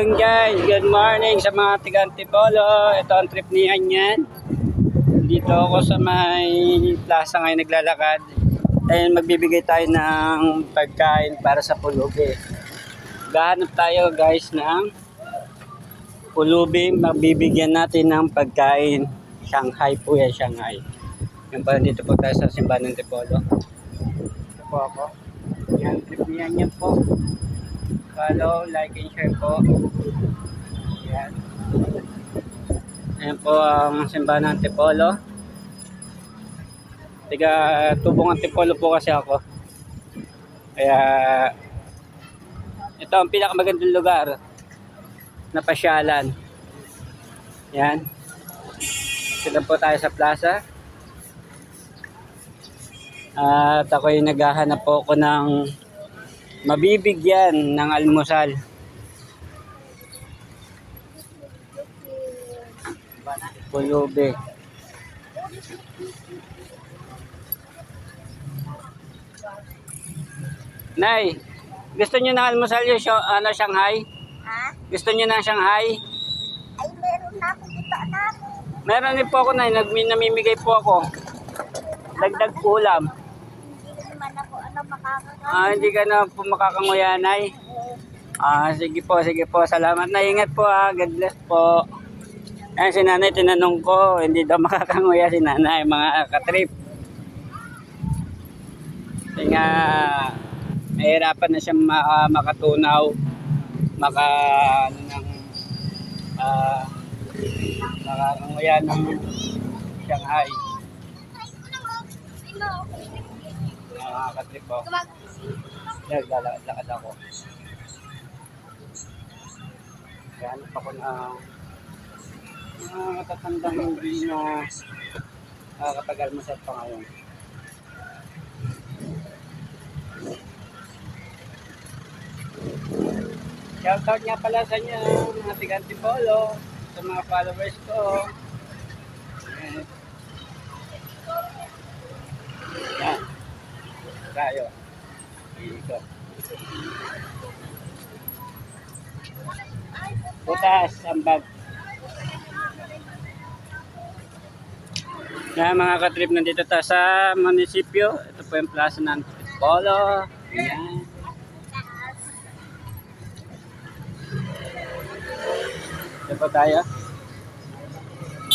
Ayun guys, good morning sa mga tiga Antipolo. Ito ang trip ni Anyan. Dito ako sa may plaza ngayon naglalakad. Ayun, magbibigay tayo ng pagkain para sa pulubi. Gahanap tayo guys ng pulubi. Magbibigyan natin ng pagkain. Shanghai po yan, Shanghai. Yan pa, dito po tayo sa simbahan ng Antipolo. Ito po ako. Yan, trip ni Anyan po follow, like, and share po. Ayan. Ayan po ang simbahan ng Antipolo. Tiga tubong Antipolo po kasi ako. Kaya ito ang pinakamagandang lugar na pasyalan. Yan. Sila po tayo sa plaza. At ako'y naghahanap po ako ng mabibigyan ng almusal. Pulubi. Nay, gusto niyo ng almusal yung syo- ano, Shanghai? Ha? Gusto niyo ng Shanghai? Ay, meron na ako dito, anak. Meron din po ako na, nagmi- namimigay po ako. Dagdag ulam. Hindi naman ako, ano, makakakain. Ah, hindi ka na po makakanguya, Nay. Ah, sige po, sige po. Salamat na. Ingat po ah. God bless po. Ayan si nanay, tinanong ko, hindi daw makakanguya si nanay, mga katrip. Kasi nga, nahihirapan na siya maka- makatunaw, maka, ano ng, ah, makakanguya ng Shanghai. Mga katrip po. Naglalakad ako. Yan, ako na mga matatandang hindi na nakakatagal masat pa ngayon. Shoutout nga pala sa inyo, mga tigantipolo, sa mga followers ko. Yan. Tayo. Ikot. Butas ang bag. Yan mga katrip, nandito tayo sa munisipyo. Ito po yung plaza ng Polo. Yan. Ito po tayo.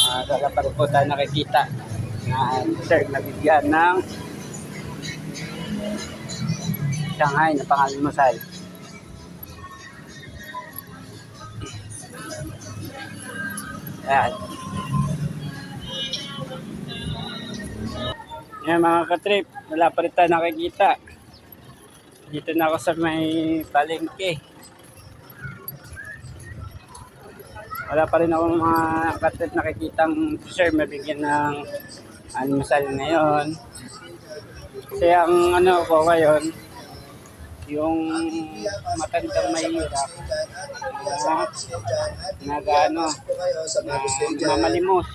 Uh, pa rin po tayo nakikita na sir nabigyan ng Shanghai na pangalmusal. Yan. Yan mga katrip, wala pa rin tayo nakikita. Dito na ako sa may palengke. Wala pa rin ako mga katrip nakikitang sir mabigyan ng almusal ngayon. Kasi ang ano ko ngayon, yung matandang mahirap na nag-ano, na mamalimos.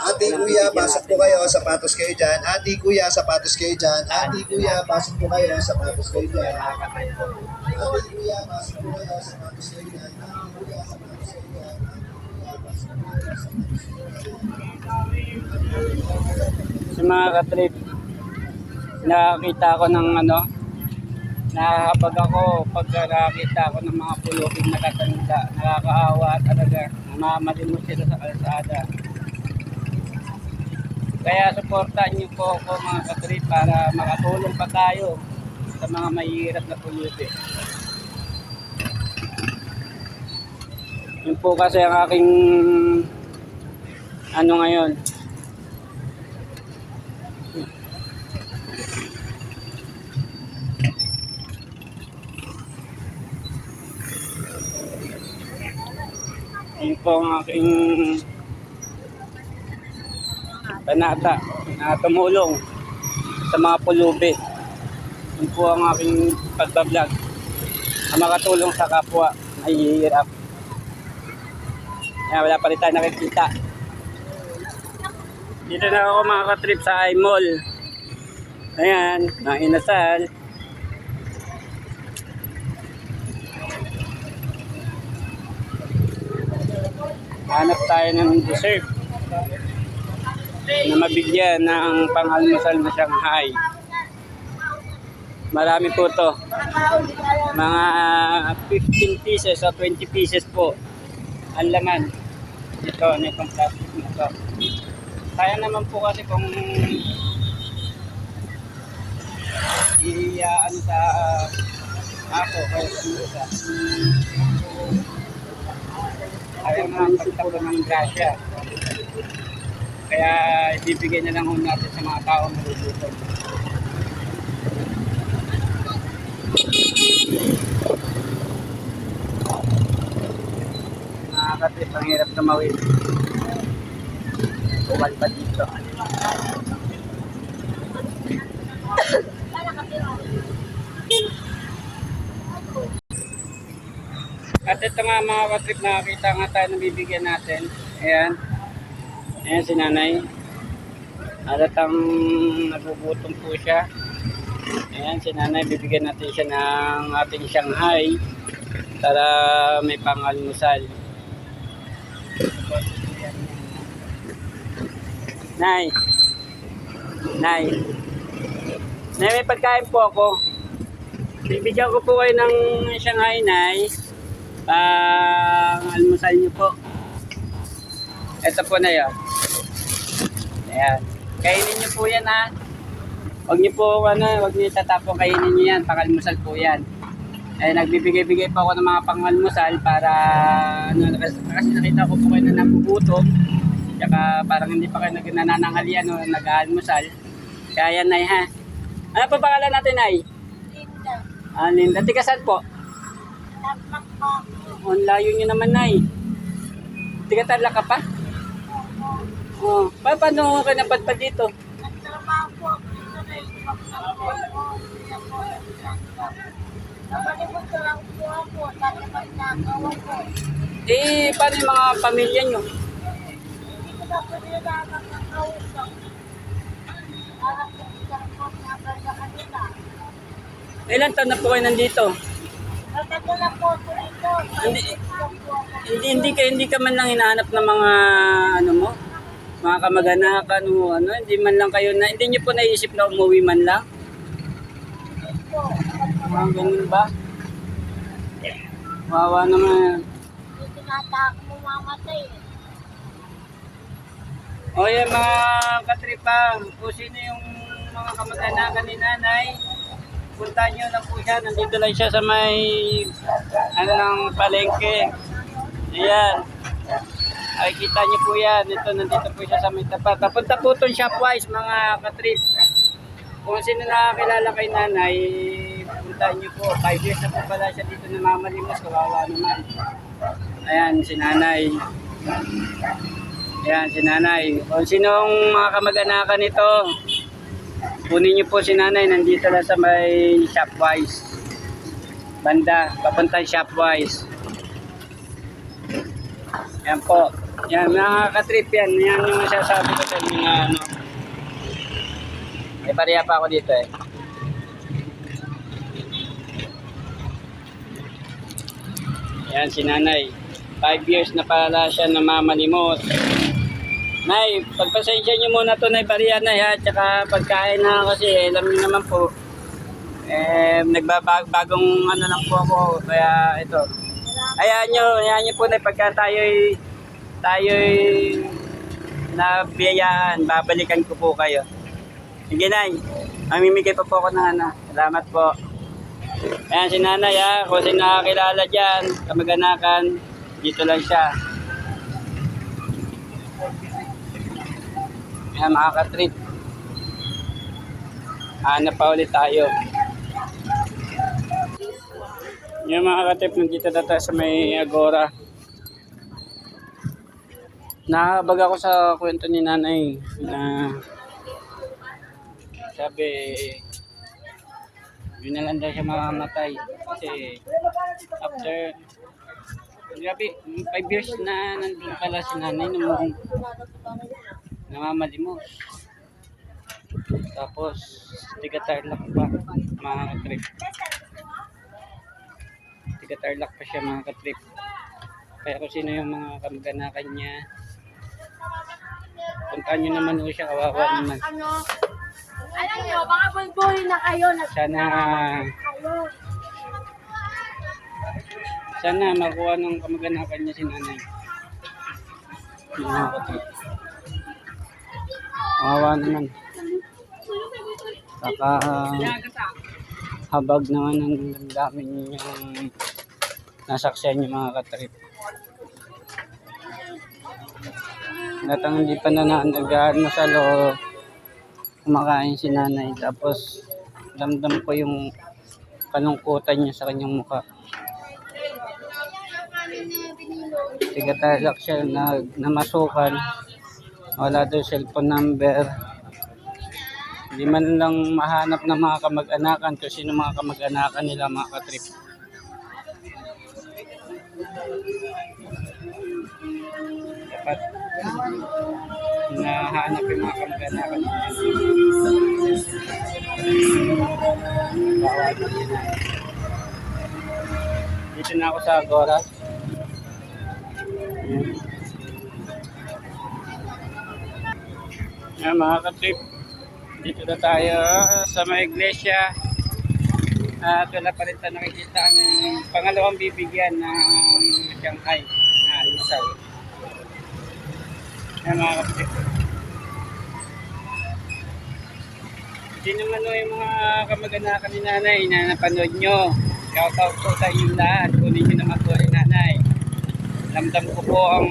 Ate kuya, pasok po kayo, sapatos kayo dyan. Ate kuya, sapatos kayo dyan. Ate kuya, pasok po kayo, sapatos kayo dyan. Ate kuya, pasok po kayo, sapatos kayo dyan. Ate kuya, sapatos kayo dyan. sa mga katrip nakakita ako ng ano nakakapag ako pag nakakita ako ng mga pulukin nakatanda nakakaawa talaga. Namamalimos sila sa kalsada. Kaya supportan niyo po ako mga katrip para makatulong pa tayo sa mga mahihirap na pulubi yun po kasi ang aking ano ngayon Yun po ang aking panata na tumulong sa mga pulubi. Yun po ang aking pagbablog na makatulong sa kapwa ay hirap. Kaya wala pa rin tayo nakikita. Dito na ako mga katrip sa iMall. Ayan, mga inasal. Hanap tayo ng dessert na mabigyan ng pang-almusal na Shanghai. Marami po to. Mga 15 pieces o 20 pieces po ang laman. Ito, nitong plastic na to. Kaya naman po kasi kung i ano sa ako kaya sa isa. Kaya naman pagtapos ng grasya. Kaya ibibigay na lang ho natin sa mga tao na luluto. Nakakatip, ang hirap tumawid. Buwal pa dito. At ito nga mga katrip, nakakita nga tayo ng bibigyan natin. Ayan. Ayan si nanay. At ang nagugutom po siya. Ayan si nanay, bibigyan natin siya ng ating Shanghai para may pangalmusal. Nay. Nay. Nay, may pagkain po ako. Bibigyan ko po kayo ng Shanghai, Nay. Pang almusal niyo po. Ito po na yun. Ayan. Kainin niyo po yan, ha. Huwag niyo po, ano, huwag niyo tatapon. Kainin niyo yan. Pangalmusal po yan. Eh, nagbibigay-bigay pa ako ng mga pangalmusal para, ano, kasi, kasi nakita ko po kayo na nabubutom. Tsaka parang hindi pa kayo nag- nanananghalian o nag-aalmusal. Kaya yan, Nay, ha. Ano pa pangalan natin, Nay? Linda. Ah, Linda. Tika saan po? Tapak po. Ang layo nyo naman, Nay. Tika tala ka pa? Oh, pa paano ka napadpad dito? Nagtrabaho ako dito na ko. Hindi. Nabalibot ko lang po ako. Dati magnagawa ko. Eh, paano yung mga pamilya nyo? Hindi ko na po nila nakakausap. Hindi ko po nagal sa kanila. Ilan taon na po kayo nandito? Nagtagal na po. Hindi, ako. hindi, hindi ka, hindi ka man lang hinahanap ng mga, ano mo? Mga kamag-anakan o ano, hindi man lang kayo na, hindi nyo po naisip na umuwi man lang? Mga ganun ba? Wawa naman. Hindi tinataka mo mamatay. eh. O yan mga katripa, kung sino yung mga kamag-anakan ni nanay, punta nyo na po siya. Nandito lang siya sa may ano ng palengke. Ayan. Ay kita niyo po yan. Ito nandito po siya sa may tapat. Papunta po itong Shopwise mga katrip. Kung sino nakakilala kay nanay, punta niyo po. 5 years na po pala siya dito namamalimos. Kawawa naman. Ayan si nanay. Ayan, si nanay. Kung sinong mga kamag-anakan nito, kunin niyo po si nanay. Nandito lang sa may Shopwise. Banda, papuntang Shopwise. Yan po. Yan, nakaka-trip yan. Yan yung masasabi ko sa mga ano. May pariya pa ako dito eh. Yan si nanay. 5 years na pala siya namamalimot. Nay, pagpasensya niyo muna to Nay Pariana ha, tsaka pagkain na kasi eh, alam niyo naman po. Eh, nagbabagong ano lang po ako, kaya ito. Hayaan niyo, hayaan niyo po Nay, pagka tayo'y tayo'y nabiyayaan, babalikan ko po kayo. Sige Nay, mamimigay pa po ako ng ano. Salamat po. Ayan si Nanay ha, kung sino nakakilala dyan, kamag-anakan, dito lang siya. Ayan mga ka-trip. Hanap pa ulit tayo. Yung mga ka-trip, nandito na tayo sa may Agora. Nakabag ako sa kwento ni nanay na sabi yun na lang daw siya mamamatay kasi after grabe 5 years na nandun pala si nanay nung namamalimos tapos tiga tarlac pa mga katrip tiga tarlac pa siya mga katrip Kaya kung sino yung mga kamag-anakan niya, puntahan nyo naman ho siya, kawawa naman. Ano? Alam nyo, baka bulbulin na kayo. Nag- Sana, kayo. sana makuha ng kamag-anakan niya si nanay. Mga katrip. Kawawa naman. Saka, habag naman ang dami niyong nasaksiyan yung mga katrip. Natang hindi pa na nag-almusal o kumakain si nanay. Tapos, damdam ko yung kalungkutan niya sa kanyang mukha. Tigatalak siya na namasukan. Wala daw cellphone number. Hindi man lang mahanap ng mga kamag-anakan kung sino mga kamag-anakan nila mga katrip. Dapat nahanap yung mga kamag-anakan. Dito na ako sa Agora. Ayan. Mga katrip. Dito na tayo sa mga iglesia. At wala pa rin tayo nakikita ang pangalawang bibigyan ng Shanghai na almusal. Ayan mga katrip. Hindi naman o yung mga kamag-anakan ni nanay na napanood nyo. Shout out po sa inyong lahat. Kunin nyo naman po ni nanay. Lamdam ko po ang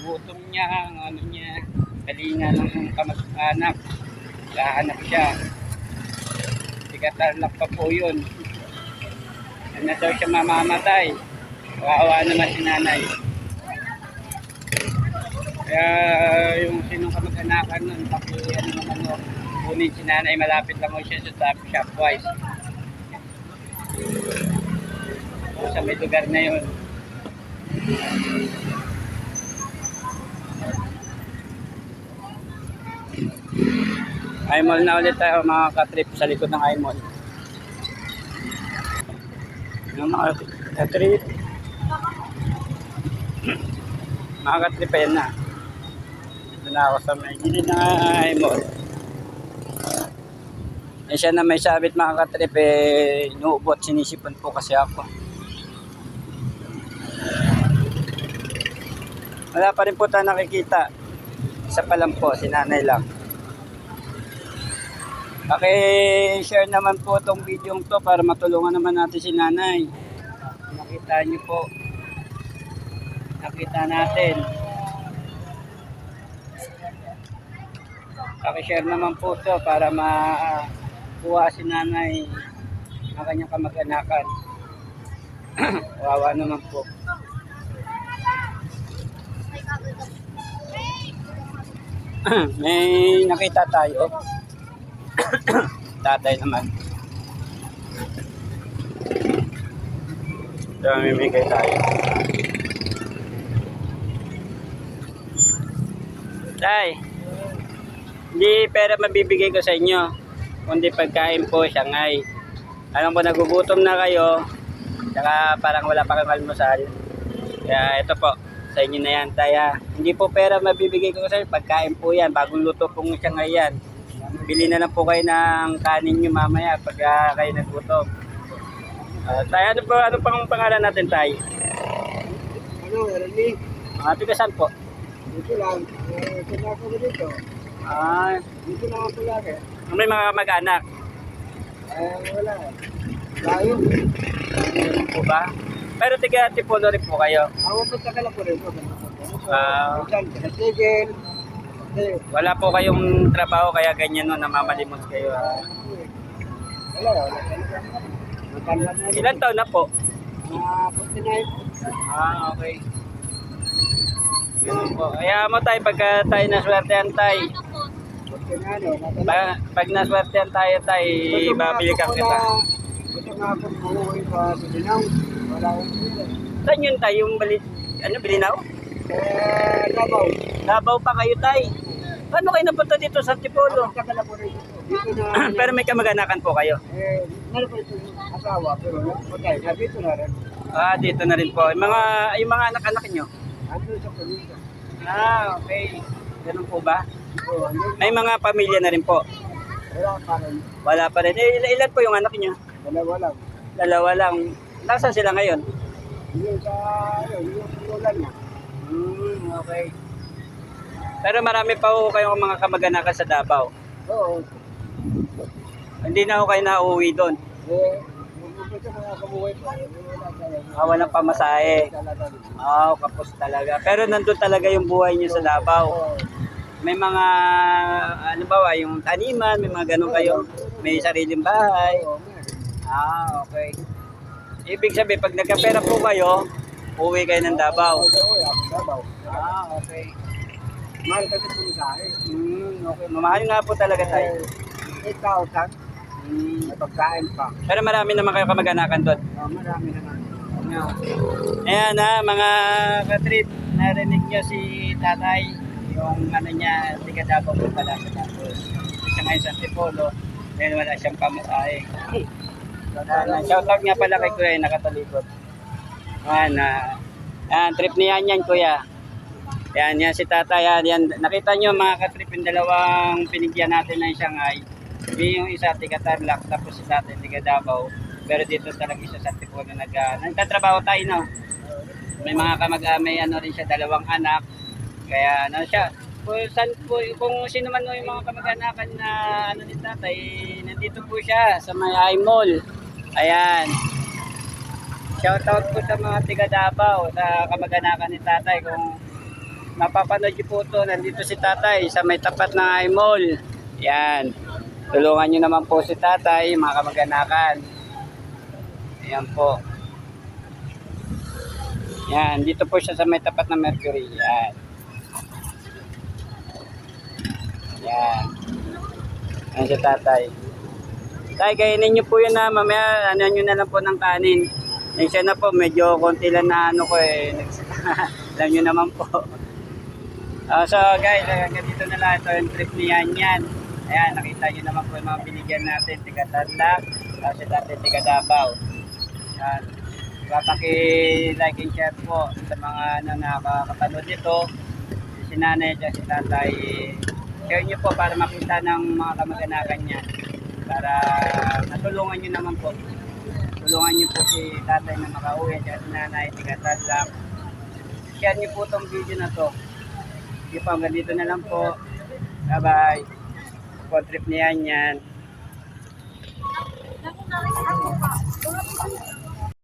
gutom niya, ang ano niya. Kalinga ng kamag-anak. Lahanap siya. Tigatalak pa po yun. Ano na daw siya mamamatay. Kawawa naman si nanay. Kaya yung sinong kamag-anakan nun, paki ano naman no, kunin si nanay, malapit lang ho siya sa top shopwise. Sa may lugar na yun. iMall na ulit tayo mga katrip sa likod ng iMall. Yung mga katrip. Mga katrip, ayan na. Dito na ako sa may gilid ng iMall. Eh siya na may sabit mga katrip, eh, inuubot, sinisipon po kasi ako. Wala pa rin po tayo nakikita. Isa pa lang po, si nanay lang. Paki-share naman po itong video to para matulungan naman natin si nanay. Nakita niyo po. Nakita natin. Paki-share naman po to para makuha si nanay ang kanyang kamag-anakan. Wawa naman po. May nakita tayo. Tatay naman. So, mamimigay tayo. Tay, hindi pera mabibigay ko sa inyo. Kundi pagkain po, siyangay. Alam ko nagugutom na kayo. Saka parang wala pa kang almusal. Kaya ito po, sa inyo na yan, Taya. Hindi po pera mabibigay ko sa inyo. Pagkain po yan. Bagong luto pong siyangay yan. Bili na lang po kayo ng kanin nyo mamaya pag ah, kayo nagutom. Uh, tayo, ano po, ano pang pangalan natin, Tay? Ano, Ernie? Mga tigasan po. Dito lang. Eh, kanya ko dito. Ah, Dito lang ako lagi. may mga mag-anak. Eh, wala. Layo. Ano po ba? Pero tiga Tipolo rin po kayo. Ako po rin. Ah. Minsan, kinatigil. Wala po kayong trabaho kaya ganyan no, namamalimos kayo. rin. Ilan taon na po? 49. Ah, okay. Ganun po. Kaya mo tayo pagka tayo naswertehan tayo. 49, Pag, pag naswertehan tayo tayo, babili ka kita. Gusto nga akong umuwi sa Bilinaw. Wala. Saan yun tayo yung bali, ano, Bilinaw? Eh, Davao. Davao pa kayo tayo. Paano kayo napunta dito sa Tipolo? Punta ka lang po rin. Dito na. Pero may kamag-anakan po kayo. Eh, meron po itong asawa, pero patay. Nandito na rin. Ah, dito na rin po. Yung mga, yung mga anak-anak nyo. Ando sa Pulita. Ah, okay. Ganun po ba? Oo. May mga pamilya na rin po. Wala pa rin. Wala pa rin. Eh, il- ilan po yung anak nyo? Dalawa lang. Dalawa lang. Nasaan sila ngayon? Yung sa, ano, yung ulan niya. Hmm, okay. Pero marami pa po kayong mga kamag-anakan sa Davao. Oo. Hindi na ako kayo nauwi doon. Eh, yung mga kabuhay pa. Ah, walang pamasahe. Talaga. Ah, kapos talaga. Pero nandun talaga yung buhay niyo sa Davao. Oo. May mga, ano ba, yung taniman, may mga ganun kayo. May sariling bahay. Oo. Ah, okay. Ibig sabihin, pag nagkapera po kayo, uwi kayo ng Davao. Davao. Ah, okay. Mahal kasi po sa akin. Hmm, okay. Mamahal nga po talaga tayo. Eh, 8,000. Hmm. May pagkain pa. Pero marami naman kayo kamag-anakan doon. Oh, marami naman. Ayan ha, mga katrip, narinig nyo si tatay, yung ano niya, tiga Davao po pala sa tapos. Isa ngayon sa Antipolo, dahil wala siyang pamasahe. Ayan, shoutout nga pala kay Kuya, yung nakatalikod. Ayan, ah, ayan, trip niya yan, Kuya. Ayan, yan si tatay, yan, yan. Nakita nyo mga katrip, yung dalawang pinigyan natin ng Shanghai. Yung isa, tiga Tarlac, tapos si tatay, tiga Davao. Pero dito talaga isa sa Antipolo nag, uh, nagtatrabaho tayo, no? May mga kamag ah, may ano rin siya, dalawang anak. Kaya ano siya, kung, san po, kung sino man yung mga kamag-anakan na ano ni tatay, nandito po siya sa may Mall. Ayan. Shoutout po sa mga tiga Davao, sa kamag-anakan ni tatay. Kung mapapanood niyo po ito, nandito si tatay sa may tapat ng I Mall. Yan. Tulungan niyo naman po si tatay, mga kamag-anakan. Ayan po. Yan, dito po siya sa may tapat ng Mercury. Yan. Yan. Yan si tatay. Tay, kainin niyo po yun na mamaya, ano nyo na lang po ng kanin. Yan siya na po, medyo konti lang na ano ko eh. Alam nyo naman po. Ah, so guys, hanggang dito na lang ito yung trip ni Yan Yan. Ayan, nakita nyo naman po yung mga binigyan natin. Tiga Tarlac, tapos si tatay Tiga Davao. Yan. Papaki-like and share po sa mga ano, nakakapanood nito. Si nanay at si tatay. Share nyo po para makita ng mga kamag-anakan niya. Para natulungan nyo naman po. Tulungan nyo po si tatay na makauwi at nanay, tiga Tarlac. Share nyo po itong video na to. Sige po, hanggang dito na lang po. Bye-bye. Po trip niyan yan. Naku, nakita ko pa.